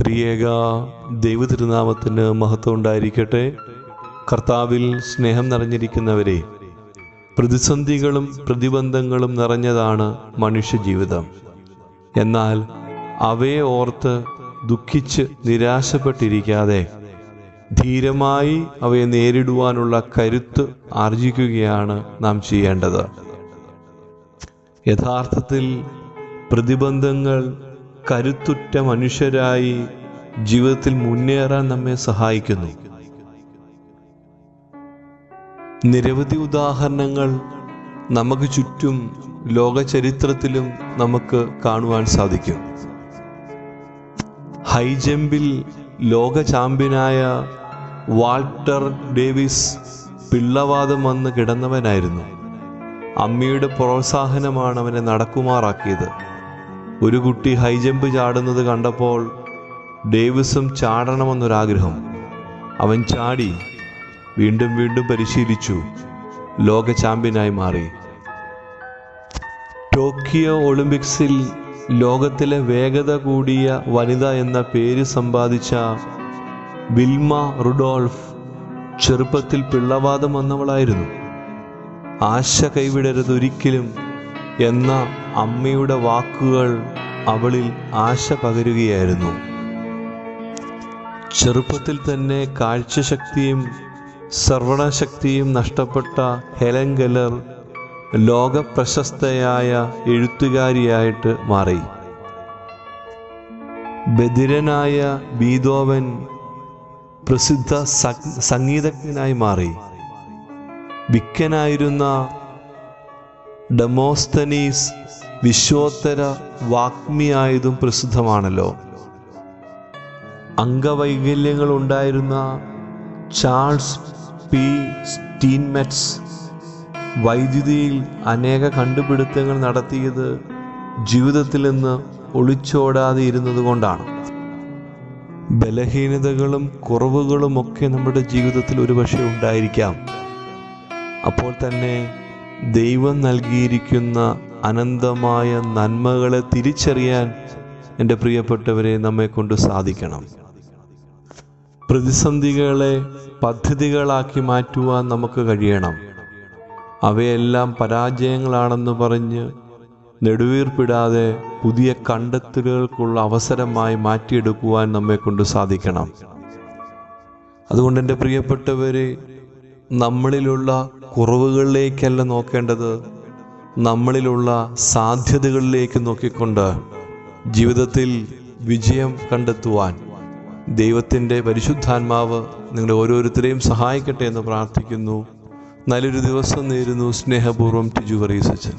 ത്രിയേക ദൈവതിരുനാമത്തിന് മഹത്വം ഉണ്ടായിരിക്കട്ടെ. കർത്താവിൽ സ്നേഹം നിറഞ്ഞിരിക്കുന്നവരെ പ്രതിസന്ധികളും പ്രതിബന്ധങ്ങളും നിറഞ്ഞതാണ് മനുഷ്യജീവിതം. എന്നാൽ അവയെ ഓർത്ത് ദുഃഖിച്ച് നിരാശപ്പെട്ടിരിക്കാതെ ധീരമായി അവയെ നേരിടുവാനുള്ള കരുത്ത് ആർജിക്കുകയാണ് നാം ചെയ്യേണ്ടത്. യഥാർത്ഥത്തിൽ പ്രതിബന്ധങ്ങൾ കരുത്തുറ്റ മനുഷ്യരായി ജീവിതത്തിൽ മുന്നേറാൻ നമ്മെ സഹായിക്കുന്നു. നിരവധി ഉദാഹരണങ്ങൾ നമുക്ക് ചുറ്റും ലോക ചരിത്രത്തിലും നമുക്ക് കാണുവാൻ സാധിക്കും. ഹൈജമ്പിൽ ലോക ചാമ്പ്യനായ വാൾട്ടർ ഡേവിസ് പിള്ളവാദം വന്ന് കിടന്നവനായിരുന്നു. അമ്മയുടെ പ്രോത്സാഹനമാണ് അവനെ നടക്കുമാറാക്കിയത്. ഒരു കുട്ടി ഹൈജമ്പ് ചാടുന്നത് കണ്ടപ്പോൾ ഡേവിസും ചാടണമെന്നൊരാഗ്രഹം. അവൻ ചാടി വീണ്ടും വീണ്ടും പരിശീലിച്ചു. ലോക ചാമ്പ്യനായി മാറി. ടോക്കിയോ ഒളിമ്പിക്സിൽ ലോകത്തിലെ വേഗത കൂടിയ വനിത എന്ന പേര് സമ്പാദിച്ച വിൽമ റുഡോൾഫ് ചെറുപ്പത്തിൽ പിള്ളവാദം വന്നവളായിരുന്നു. ആശ കൈവിടരുത് ഒരിക്കലും എന്ന അമ്മയുടെ വാക്കുകൾ അവളിൽ ആശ പകരുകയായിരുന്നു. ചെറുപ്പത്തിൽ തന്നെ കാഴ്ചശക്തിയും സർവണശക്തിയും നഷ്ടപ്പെട്ട ഹെലൻ ഗലർ ലോക പ്രശസ്തയായ എഴുത്തുകാരിയായിട്ട് മാറി. ബധിരനായ ബീതോവൻ പ്രസിദ്ധ സംഗീതജ്ഞനായി മാറി. വിക്കനായിരുന്ന ഡെമോസ്തനീസ് വിശ്വോത്തര വാഗ്മിയായതും പ്രസിദ്ധമാണല്ലോ. അംഗവൈകല്യങ്ങൾ ഉണ്ടായിരുന്ന ചാൾസ് പി. സ്റ്റീൻമെറ്റ്സ് വൈദ്യുതിയിൽ അനേക കണ്ടുപിടുത്തങ്ങൾ നടത്തിയത് ജീവിതത്തിൽ നിന്ന് ഒളിച്ചോടാതെ ഇരുന്നത് കൊണ്ടാണ്. ബലഹീനതകളും കുറവുകളും ഒക്കെ നമ്മുടെ ജീവിതത്തിൽ ഒരുപക്ഷെ ഉണ്ടായിരിക്കാം. അപ്പോൾ തന്നെ ദൈവം നൽകിയിരിക്കുന്ന അനന്തമായ നന്മകളെ തിരിച്ചറിയാൻ എന്റെ പ്രിയപ്പെട്ടവരെ നമ്മെ കൊണ്ട് സാധിക്കണം. പ്രതിസന്ധികളെ പദ്ധതികളാക്കി മാറ്റുവാൻ നമുക്ക് കഴിയണം. അവയെല്ലാം പരാജയങ്ങളാണെന്ന് പറഞ്ഞ് നെടുവീർപ്പിടാതെ പുതിയ കണ്ടെത്തലുകൾക്കുള്ള അവസരമായി മാറ്റിയെടുക്കുവാൻ നമ്മെ കൊണ്ട് സാധിക്കണം. അതുകൊണ്ട് എന്റെ പ്രിയപ്പെട്ടവരെ നമ്മളിലുള്ള കുറവുകളിലേക്കല്ല നോക്കേണ്ടത്. നമ്മളിലുള്ള സാധ്യതകളിലേക്ക് നോക്കിക്കൊണ്ട് ജീവിതത്തിൽ വിജയം കണ്ടെത്തുവാൻ ദൈവത്തിന്റെ പരിശുദ്ധാത്മാവ് നിങ്ങളെ ഓരോരുത്തരെയും സഹായിക്കട്ടെ എന്ന് പ്രാർത്ഥിക്കുന്നു. നല്ലൊരു ദിവസം നേരുന്നു. സ്നേഹപൂർവം ടിജു പറീസച്ചൻ